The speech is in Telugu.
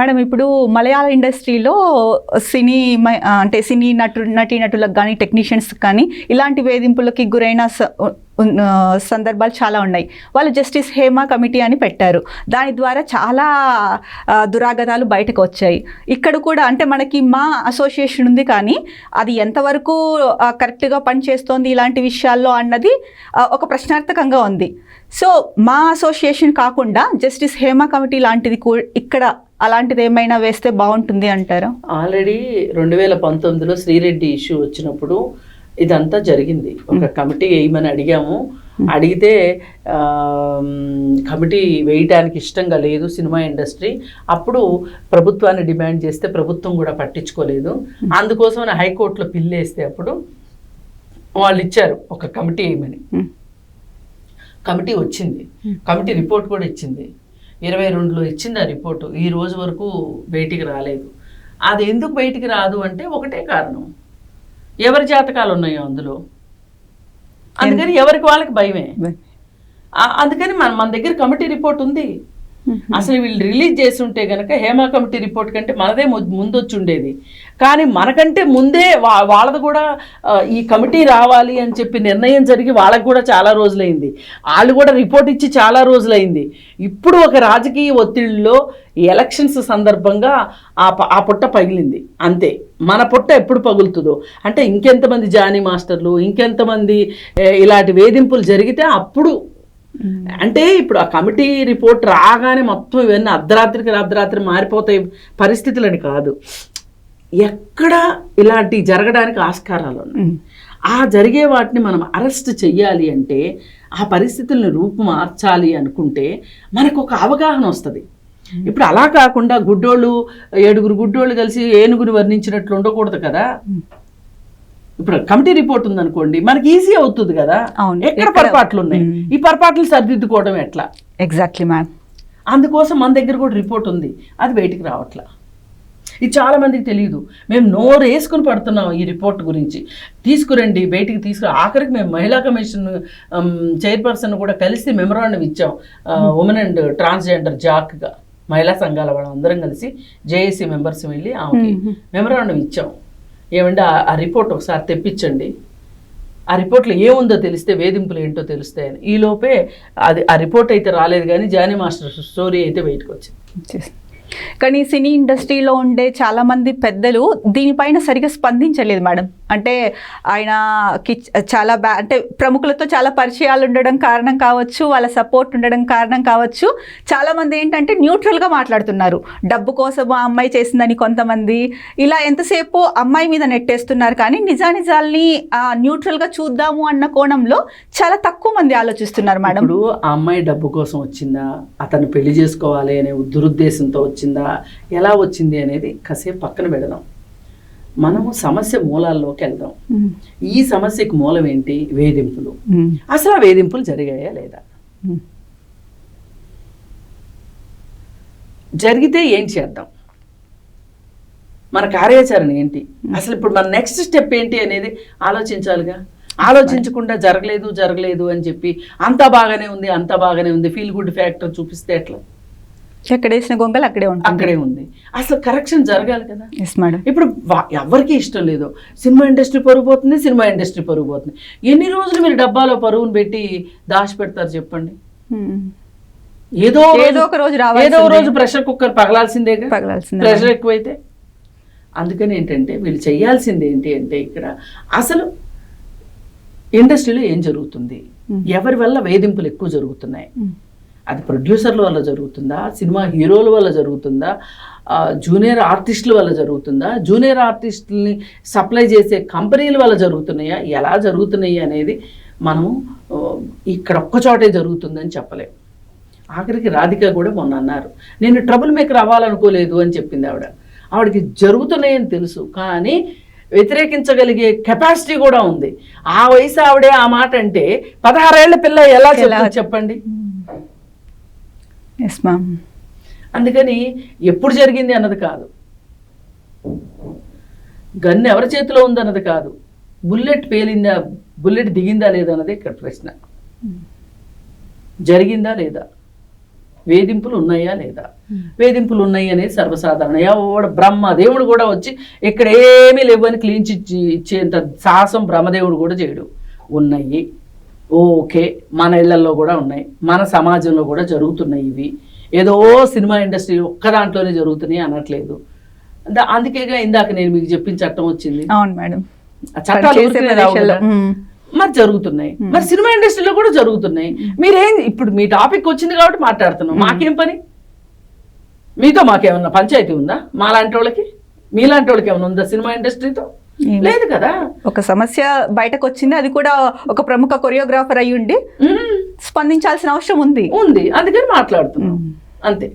మేడం ఇప్పుడు మలయాళ ఇండస్ట్రీలో సినీ అంటే సినీ నటు నటీ నటులకు కానీ టెక్నీషియన్స్ కానీ ఇలాంటి వేధింపులకి గురైన స- సందర్భాలు చాలా ఉన్నాయి. వాళ్ళు జస్టిస్ హేమ కమిటీ అని పెట్టారు. దాని ద్వారా చాలా దురాగతాలు బయటకు వచ్చాయి. ఇక్కడ కూడా అంటే మనకి మా అసోసియేషన్ ఉంది కానీ అది ఎంతవరకు కరెక్ట్గా పనిచేస్తోంది ఇలాంటి విషయాల్లో అన్నది ఒక ప్రశ్నార్థకంగా ఉంది. సో మా అసోసియేషన్ కాకుండా జస్టిస్ హేమ కమిటీ లాంటిది కూడా ఇక్కడ అలాంటిది ఏమైనా వేస్తే బాగుంటుంది అంటారా? ఆల్రెడీ రెండు వేల పంతొమ్మిదిలో శ్రీరెడ్డి ఇష్యూ వచ్చినప్పుడు ఇదంతా జరిగింది. ఒక కమిటీ వేయమని అడిగాము. అడిగితే కమిటీ వేయటానికి ఇష్టంగా లేదు సినిమా ఇండస్ట్రీ. అప్పుడు ప్రభుత్వాన్ని డిమాండ్ చేస్తే ప్రభుత్వం కూడా పట్టించుకోలేదు. అందుకోసం హైకోర్టులో పిల్లేస్తే అప్పుడు వాళ్ళు ఇచ్చారు ఒక కమిటీ వేయమని. కమిటీ వచ్చింది. కమిటీ రిపోర్ట్ కూడా ఇచ్చింది. ఇరవై రెండులో ఇచ్చింది ఆ రిపోర్టు ఈ రోజు వరకు బయటికి రాలేదు. అది ఎందుకు బయటికి రాదు అంటే ఒకటే కారణం. ఎవరి జాతకాలు ఉన్నాయో అందులో? అందుకని ఎవరికి వాళ్ళకి భయమే? అందుకని మన మన దగ్గర కమిటీ రిపోర్ట్ ఉంది. అసలు వీళ్ళు రిలీజ్ చేసి ఉంటే గనక హేమా కమిటీ రిపోర్ట్ కంటే మనదే ము- ముందు వచ్చి ఉండేది కానీ మనకంటే ముందే వా- వాళ్ళది కూడా ఈ కమిటీ రావాలి అని చెప్పి నిర్ణయం జరిగి వాళ్ళకి కూడా చాలా రోజులైంది. వాళ్ళు కూడా రిపోర్ట్ ఇచ్చి చాలా రోజులైంది. ఇప్పుడు ఒక రాజకీయ ఒత్తిడిలో ఎలక్షన్స్ సందర్భంగా ఆ ప- ఆ పుట్ట పగిలింది. అంతే. మన పుట్ట ఎప్పుడు పగులుతుందో. అంటే ఇంకెంతమంది జానీ మాస్టర్లు ఇంకెంతమంది ఇలాంటి వేధింపులు జరిగితే అప్పుడు అంటే ఇప్పుడు ఆ కమిటీ రిపోర్ట్ రాగానే మొత్తం ఇవన్నీ అర్ధరాత్రికి అర్ధరాత్రి మారిపోతాయి పరిస్థితులని కాదు. ఎక్కడ ఇలాంటి జరగడానికి ఆస్కారాలు ఉన్నాయి. ఆ జరిగే వాటిని మనం అరెస్ట్ చెయ్యాలి అంటే ఆ పరిస్థితుల్ని రూపు మార్చాలి అనుకుంటే మనకు ఒక అవగాహన వస్తుంది. ఇప్పుడు అలా కాకుండా గుడ్డోళ్ళు ఏడుగురు గుడ్డోళ్ళు కలిసి ఏనుగురు వర్ణించినట్లు ఉండకూడదు కదా. ఇప్పుడు కమిటీ రిపోర్ట్ ఉందనుకోండి మనకి ఈజీ అవుతుంది కదా. ఎక్కడ పొరపాట్లు ఉన్నాయి. ఈ పొరపాట్లు సరిదిద్దుకోవడం ఎట్లా? ఎగ్జాక్ట్లీ మ్యామ్ అందుకోసం మన దగ్గర కూడా రిపోర్ట్ ఉంది అది బయటికి రావట్లా. ఇది చాలా మందికి తెలియదు. మేము నోరు వేసుకుని పడుతున్నాం ఈ రిపోర్ట్ గురించి. తీసుకురండి బయటికి తీసుకురా ఆఖరికి మేము మహిళా కమిషన్ చైర్పర్సన్ కూడా కలిసి మెమరాండం ఇచ్చాం ఉమెన్ అండ్ ట్రాన్స్జెండర్ జాక్గా మహిళా సంఘాల వాళ్ళందరం కలిసి జేఏసీ మెంబర్స్ వెళ్ళి ఆమెకి మెమరాండం ఇచ్చాం. ఏమంటే ఆ- రిపోర్ట్ ఒకసారి తెప్పించండి. ఆ రిపోర్ట్లో ఏముందో తెలిస్తే వేధింపులు ఏంటో తెలుస్తాయని ఈ లోపే అది ఆ రిపోర్ట్ అయితే రాలేదు కానీ జానీ మాస్టర్ స్టోరీ అయితే బయటకు వచ్చింది. కానీ సినీ ఇండస్ట్రీలో ఉండే చాలామంది పెద్దలు దీనిపైన సరిగా స్పందించలేదు మేడం. అంటే ఆయనకి చాలా బ్యా అంటే ప్రముఖులతో చాలా పరిచయాలు ఉండడం కారణం కావచ్చు వాళ్ళ సపోర్ట్ ఉండడం కారణం కావచ్చు. చాలామంది ఏంటంటే న్యూట్రల్గా మాట్లాడుతున్నారు. డబ్బు కోసం ఆ అమ్మాయి చేసిందని కొంతమంది. ఇలా ఎంతసేపు అమ్మాయి మీద నెట్టేస్తున్నారు కానీ నిజానిజాల్ని న్యూట్రల్గా చూద్దాము అన్న కోణంలో చాలా తక్కువ మంది ఆలోచిస్తున్నారు మేడం. ఇప్పుడు ఆ అమ్మాయి డబ్బు కోసం వచ్చిందా? అతను పెళ్ళి చేసుకోవాలి అనే దురుద్దేశంతో వచ్చిందా? ఎలా వచ్చింది అనేది కాసేపు పక్కన పెడదాం. మనము సమస్య మూలాల్లోకి వెళ్దాం. ఈ సమస్యకు మూలం ఏంటి? వేధింపులు. అసలు ఆ వేధింపులు జరిగాయా లేదా. జరిగితే ఏం చేద్దాం? మన కార్యాచరణ ఏంటి? అసలు ఇప్పుడు మన నెక్స్ట్ స్టెప్ ఏంటి అనేది ఆలోచించాలిగా? ఆలోచించకుండా జరగలేదు జరగలేదు అని చెప్పి అంతా బాగానే ఉంది అంతా బాగానే ఉంది ఫీల్ గుడ్ ఫ్యాక్టర్ చూపిస్తే ఎట్లా? ఎక్కడేసిన గొంగలు అక్కడే ఉంటుంది. అక్కడే ఉంది. అసలు కరెక్షన్ జరగాలి కదా. ఎస్ మేడం ఇప్పుడు ఎవరికి ఇష్టం లేదు. సినిమా ఇండస్ట్రీ పరుగు పోతుంది సినిమా ఇండస్ట్రీ పరుగు పోతుంది. ఎన్ని రోజులు మీరు డబ్బాలో పరుగును పెట్టి దాచి పెడతారు చెప్పండి ఏదో ఏదో ఒక రోజు ఏదో రావాల్సిందే. ఒక రోజు ప్రెషర్ కుక్కర్ పగలాల్సిందేగా? పగలాల్సిందే. ప్రెషర్ ఎక్కువైతే? అందుకని ఏంటంటే వీళ్ళు చేయాల్సింది ఏంటి అంటే ఇక్కడ అసలు ఇండస్ట్రీలో ఏం జరుగుతుంది. ఎవరి వల్ల వేధింపులు ఎక్కువ జరుగుతున్నాయి. అది ప్రొడ్యూసర్ల వల్ల జరుగుతుందా? సినిమా హీరోల వల్ల జరుగుతుందా? జూనియర్ ఆర్టిస్టుల వల్ల జరుగుతుందా? జూనియర్ ఆర్టిస్టుల్ని సప్లై చేసే కంపెనీల వల్ల జరుగుతున్నాయా? ఎలా జరుగుతున్నాయి అనేది మనము ఆ, ఇక్కడ ఒక్క చోటే జరుగుతుందని చెప్పలేం. ఆఖరికి రాధిక కూడా మొన్న అన్నారు నేను ట్రబుల్ మేకర్ అవ్వాలనుకోలేదు అని చెప్పింది ఆవిడ. ఆవిడకి జరుగుతున్నాయని తెలుసు కానీ వ్యతిరేకించగలిగే కెపాసిటీ కూడా ఉంది. ఆ వయసు ఆవిడే ఆ మాట అంటే పదహారేళ్ళ పిల్ల ఎలా చెప్పండి. ఎస్ మ్యామ్ అందుకని ఎప్పుడు జరిగింది అన్నది కాదు. గన్ ఎవరి చేతిలో ఉందన్నది కాదు. బుల్లెట్ పేలిందా బుల్లెట్ దిగిందా లేదా అన్నది ఇక్కడ ప్రశ్న. జరిగిందా లేదా? వేధింపులు ఉన్నాయా లేదా? వేధింపులు ఉన్నాయి అనేది సర్వసాధారణ. ఎవడు బ్రహ్మ దేవుడు కూడా వచ్చి ఇక్కడ ఏమీ లేవని క్లీన్ ఇచ్చి ఇచ్చేంత సాహసం బ్రహ్మదేవుడు కూడా చేయడు. ఉన్నాయి. ఓకే మన ఇళ్ళలో కూడా ఉన్నాయి. మన సమాజంలో కూడా జరుగుతున్నాయి ఇవి. ఏదో సినిమా ఇండస్ట్రీ ఒక్క దాంట్లోనే జరుగుతున్నాయి అనట్లేదు. అందుకేగా ఇందాక నేను మీకు చెప్పిన చట్టం వచ్చింది. అవును మేడం. చట్టాలు. మరి జరుగుతున్నాయి. మరి సినిమా ఇండస్ట్రీలో కూడా జరుగుతున్నాయి. మీరేం ఇప్పుడు మీ టాపిక్ వచ్చింది కాబట్టి మాట్లాడుతున్నాం. మాకేం పని? మీతో మాకేమన్నా పంచాయతీ ఉందా? మాలాంటి వాళ్ళకి? మీలాంటి వాళ్ళకి ఏమైనా ఉందా సినిమా ఇండస్ట్రీతో? లేదు కదా. ఒక సమస్య బయటకు వచ్చింది అది కూడా ఒక ప్రముఖ కొరియోగ్రాఫర్ అయి ఉండి. స్పందించాల్సిన అవసరం ఉంది. ఉంది. అందుకని మాట్లాడుతున్నాం. అంతే.